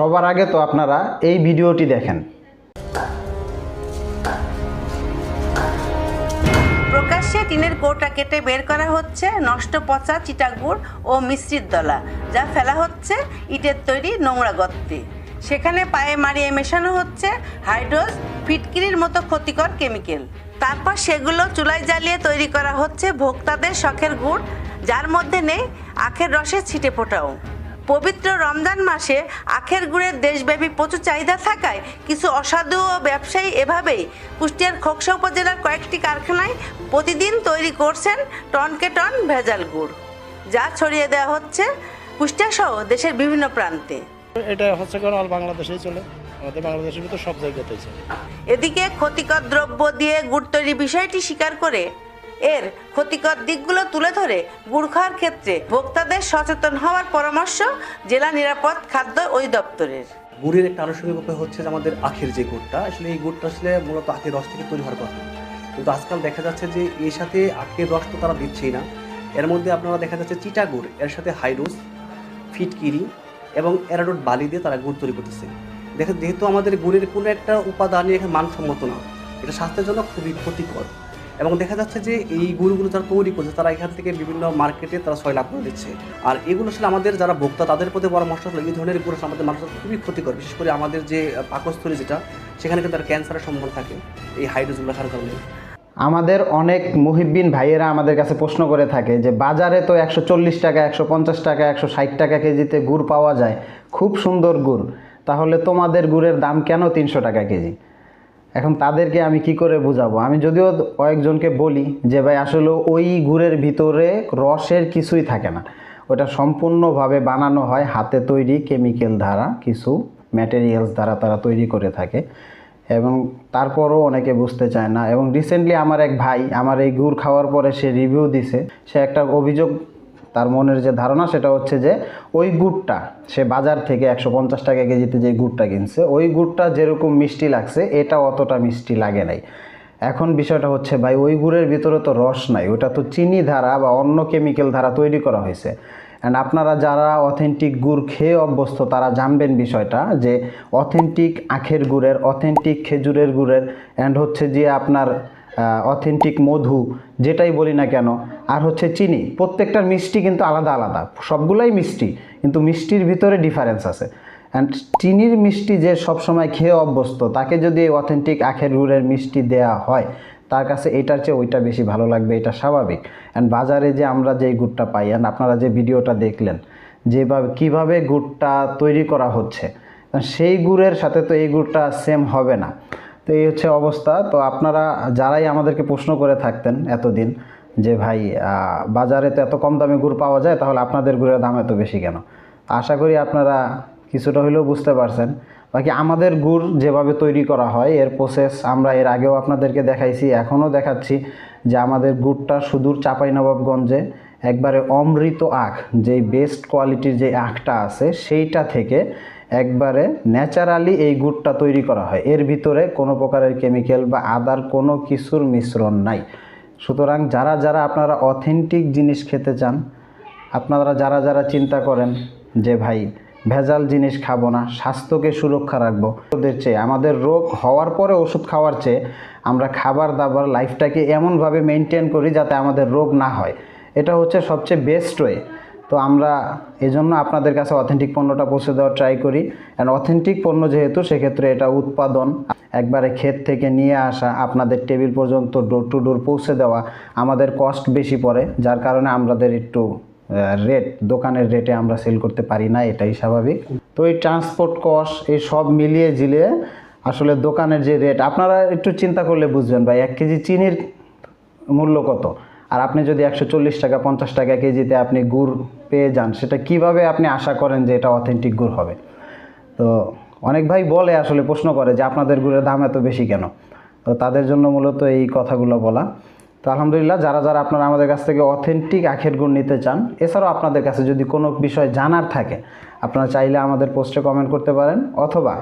সবার আগে তো আপনারা এই ভিডিওটি দেখেন। প্রকাশ্যে টিনের কৌটা কেটে বের করা হচ্ছে নষ্ট পচা চিটাগুড় ও মিশ্রিত দলা, যা ফেলা হচ্ছে ইটের তৈরি নোংরা গর্তে সেখানে পায়ে মারিয়ে মেশানো হচ্ছে হাইড্রোজ ফিটকিরির মতো ক্ষতিকর কেমিক্যাল। তারপর সেগুলো চুলায় জ্বালিয়ে তৈরি করা হচ্ছে ভোক্তাদের শখের গুড়, যার মধ্যে নেই আখের রসের ছিটে ফোটাও। পবিত্র রমজান মাসে আখের গুড়ের দেশব্যাপী প্রচুর চাহিদা থাকায় কিছু অসাধু ও ব্যবসায়ী এভাবেই কুষ্টিয়ার খোকসা উপজেলার কয়েকটি কারখানায় প্রতিদিন তৈরি করছেন টনকে টন ভেজাল গুড় যা ছড়িয়ে দেওয়া হচ্ছে কুষ্টিয়া সহ দেশের বিভিন্ন প্রান্তে। এটা হচ্ছে কারণ অল বাংলাদেশেই চলে। আমাদের বাংলাদেশের ভিতর সব জায়গাতেই চলে। এদিকে ক্ষতিকর দ্রব্য দিয়ে গুড় তৈরি বিষয়টি স্বীকার করে এর ক্ষতিকর দিকগুলো তুলে ধরে গুড় ক্ষেত্রে ভোক্তাদের সচেতন হওয়ার পরামর্শ জেলা নিরাপদ খাদ্য অধিদপ্তরের। গুড়ের একটা আনুষঙ্গিক উপায় হচ্ছে যে আমাদের আখের যে গুড়টা, আসলে এই গুড়টা আসলে মূলত আখের রস থেকে তৈরি হওয়ার কথা। কিন্তু আজকাল দেখা যাচ্ছে যে এর সাথে আখের রস তো তারা দিচ্ছেই না। এর মধ্যে আপনারা দেখা যাচ্ছে চিটা গুড়, এর সাথে হাইডোস ফিটকিরি এবং অ্যারাডোট বালি দিয়ে তারা গুড় তৈরি করতেছে। দেখেন, যেহেতু আমাদের গুড়ের কোনো একটা উপাদানই এখানে মানসম্মত না, এটা স্বাস্থ্যের জন্য খুবই ক্ষতিকর। এবং দেখা যাচ্ছে যে এই গুড়গুলো যারা তৈরি করছে, তারা এখান থেকে বিভিন্ন মার্কেটে তারা ছয় লাভ করে দিচ্ছে। আর এগুলো আসলে আমাদের যারা ভোক্তা, তাদের প্রতি পরামর্শ হলো এই ধরনের গুড় আমাদের মানুষের খুবই ক্ষতিকর। বিশেষ করে আমাদের যে পাকস্থলী যেটা, সেখানে কিন্তু তার ক্যান্সারের সম্ভাবনা থাকে। এই হাইড্রোজগুলো খাওয়ার কারণে। আমাদের অনেক মুহিব্বিন ভাইয়েরা আমাদের কাছে প্রশ্ন করে থাকে যে, বাজারে তো একশো চল্লিশ টাকা, একশো পঞ্চাশ টাকা, একশো ষাট টাকা কেজিতে গুড় পাওয়া যায়। খুব সুন্দর গুড়। তাহলে তোমাদের গুড়ের দাম কেন তিনশো টাকা কেজি? এখন তাদেরকে আমি কি করে বুঝাবো? আমি যদিও কয়েকজনকে বলি যে, ভাই, আসলে ওই গুড়ের ভিতরে রসের কিছুই থাকে না। ওটা সম্পূর্ণভাবে বানানো হয় হাতে তৈরি কেমিক্যাল দ্বারা, কিছু ম্যাটেরিয়ালস দ্বারা তারা তৈরি করে থাকে। এবং তারপরও অনেকে বুঝতে চায় না। এবং রিসেন্টলি আমার এক ভাই, আমার এই গুড় খাওয়ার পরে সে রিভিউ দিছে। সে একটা অভিযোগ তার মনের যে ধারণা সেটা হচ্ছে যে ওই গুড়টা, সে বাজার থেকে একশো পঞ্চাশ টাকা কেজিতে যে গুড়টা কিনছে, ওই গুড়টা যেরকম মিষ্টি লাগছে, এটা অতটা মিষ্টি লাগে নাই। এখন বিষয়টা হচ্ছে ভাই, ওই গুড়ের ভিতরে তো রস নাই, ওটা তো চিনি ধারা বা অন্য কেমিক্যাল ধারা তৈরি করা হয়েছে। অ্যান্ড আপনারা যারা অথেন্টিক গুড় খেয়ে অভ্যস্ত, তারা জানবেন বিষয়টা যে অথেন্টিক আখের গুড়ের অথেন্টিক খেজুরের গুড়ের অ্যান্ড হচ্ছে যে আপনার অথেন্টিক মধু, যেটাই বলি না কেন, আর হচ্ছে চিনি। প্রত্যেকটার মিষ্টি কিন্তু আলাদা আলাদা, সবগুলাই মিষ্টি, কিন্তু মিষ্টির ভিতরে ডিফারেন্স আছে। অ্যান্ড চিনির মিষ্টি যে সবসময় খেয়ে অভ্যস্ত, তাকে যদি এই অথেন্টিক আখের গুড়ের মিষ্টি দেয়া হয়, তার কাছে এটার চেয়ে ওইটা বেশি ভালো লাগবে, এটা স্বাভাবিক। অ্যান্ড বাজারে যে আমরা যে গুড়টা পাই অ্যান্ড আপনারা যে ভিডিওটা দেখলেন, যেভাবে, কীভাবে গুড়টা তৈরি করা হচ্ছে, সেই গুড়ের সাথে তো এই গুড়টা সেম হবে না। তো এই হচ্ছে অবস্থা। তো আপনারা যারাই আমাদেরকে প্রশ্ন করে থাকতেন এতদিন যে, ভাই বাজারে তো এত কম দামে গুড় পাওয়া যায়, তাহলে আপনাদের গুড়ের দাম এত বেশি কেন? আশা করি আপনারা কিছুটা হলেও বুঝতে পারছেন। বাকি আমাদের গুড় যেভাবে তৈরি করা হয়, এর প্রসেস আমরা এর আগেও আপনাদেরকে দেখাইছি, এখনও দেখাচ্ছি যে আমাদের গুড়টা সুদূর চাঁপাইনবাবগঞ্জে একবারে অমৃত আখ, যেই বেস্ট কোয়ালিটির যে আখটা আছে, সেইটা থেকে একবারে ন্যাচারালি এই গুড়টা তৈরি করা হয়। এর ভিতরে কোনো প্রকারের কেমিক্যাল বা আদার কোনো কিছুর মিশ্রণ নাই। সুতরাং যারা যারা আপনারা অথেন্টিক জিনিস খেতে চান, আপনারা যারা যারা চিন্তা করেন যে ভাই ভেজাল জিনিস খাব না, স্বাস্থ্যকে সুরক্ষা রাখব, ওদের চেয়ে, আমাদের রোগ হওয়ার পরে ওষুধ খাওয়ার চেয়ে আমরা খাবার দাবার লাইফটাকে এমনভাবে মেনটেন করি যাতে আমাদের রোগ না হয়। এটা হচ্ছে সবচেয়ে বেস্ট ওয়ে তো আমরা এজন্য আপনাদের কাছে অথেন্টিক পণ্যটা পৌঁছে দেওয়ার ট্রাই করি। অ্যান্ড অথেন্টিক পণ্য যেহেতু, সেক্ষেত্রে এটা উৎপাদন, একবারে ক্ষেত থেকে নিয়ে আসা, আপনাদের টেবিল পর্যন্ত ডোর টু ডোর পৌঁছে দেওয়া আমাদের কস্ট বেশি পড়ে, যার কারণে আমাদের একটু রেট দোকানের রেটে আমরা সেল করতে পারি না, এটাই স্বাভাবিক। তো এই ট্রান্সপোর্ট কস্ট এই সব মিলিয়ে ঝিলিয়ে আসলে দোকানের যে রেট আপনারা একটু চিন্তা করলে বুঝবেন ভাই, এক কেজি চিনির মূল্য কত? আর আপনি যদি একশো চল্লিশ টাকা, পঞ্চাশ টাকা কেজিতে আপনি গুড় পেয়ে যান, সেটা কীভাবে আপনি আশা করেন যে এটা অথেন্টিক গুড় হবে? তো অনেক ভাই বলে আসলে, প্রশ্ন করে যে আপনাদের গুড়ের দাম এত বেশি কেন? তো তাদের জন্য মূলত এই কথাগুলো বলা। তো আলহামদুলিল্লাহ, যারা যারা আপনারা আমাদের কাছ থেকে অথেন্টিক আখের গুড় নিতে চান, এছাড়াও আপনাদের কাছে যদি কোনো বিষয় জানার থাকে, আপনারা চাইলে আমাদের পোস্টে কমেন্ট করতে পারেন, অথবা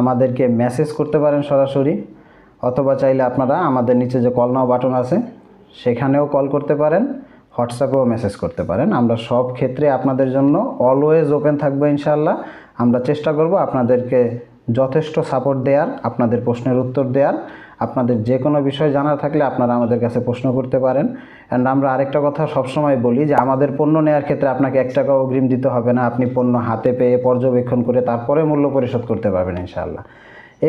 আমাদেরকে মেসেজ করতে পারেন সরাসরি, অথবা চাইলে আপনারা আমাদের নিচে যে কল নাও বাটন আছে, সেখানেও কল করতে পারেন। হোয়াটসঅ্যাপেও মেসেজ করতে পারেন। আমরা সব ক্ষেত্রে আপনাদের জন্য অলওয়েজ ওপেন থাকব ইনশাল্লাহ আমরা চেষ্টা করব আপনাদেরকে যথেষ্ট সাপোর্ট দেওয়ার আপনাদের প্রশ্নের উত্তর দেওয়ার আপনাদের যে কোনো বিষয় জানার থাকলে আপনারা আমাদের কাছে প্রশ্ন করতে পারেন। অ্যান্ড আমরা আরেকটা কথা সবসময় বলি যে, আমাদের পণ্য নেওয়ার ক্ষেত্রে আপনাকে এক টাকা অগ্রিম দিতে হবে না। আপনি পণ্য হাতে পেয়ে পর্যবেক্ষণ করে তারপরে মূল্য পরিশোধ করতে পারবেন ইনশাআল্লাহ।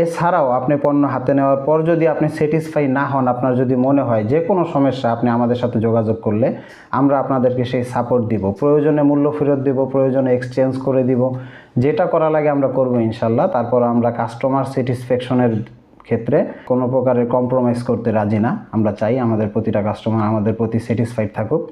এছাড়াও আপনি পণ্য হাতে নেওয়ার পর যদি আপনি স্যাটিসফাই না হন, আপনার যদি মনে হয় যে কোনো সমস্যা, আপনি আমাদের সাথে যোগাযোগ করলে আমরা আপনাদেরকে সেই সাপোর্ট দিব। প্রয়োজনে মূল্য ফেরত দিব, প্রয়োজনে এক্সচেঞ্জ করে দিব। যেটা করা লাগে আমরা করব ইনশাল্লাহ। তারপর আমরা কাস্টমার স্যাটিসফ্যাকশনের ক্ষেত্রে কোনো প্রকারের কম্প্রোমাইজ করতে রাজি না। আমরা চাই আমাদের প্রতিটা কাস্টমার আমাদের প্রতি স্যাটিসফাইড থাকুক।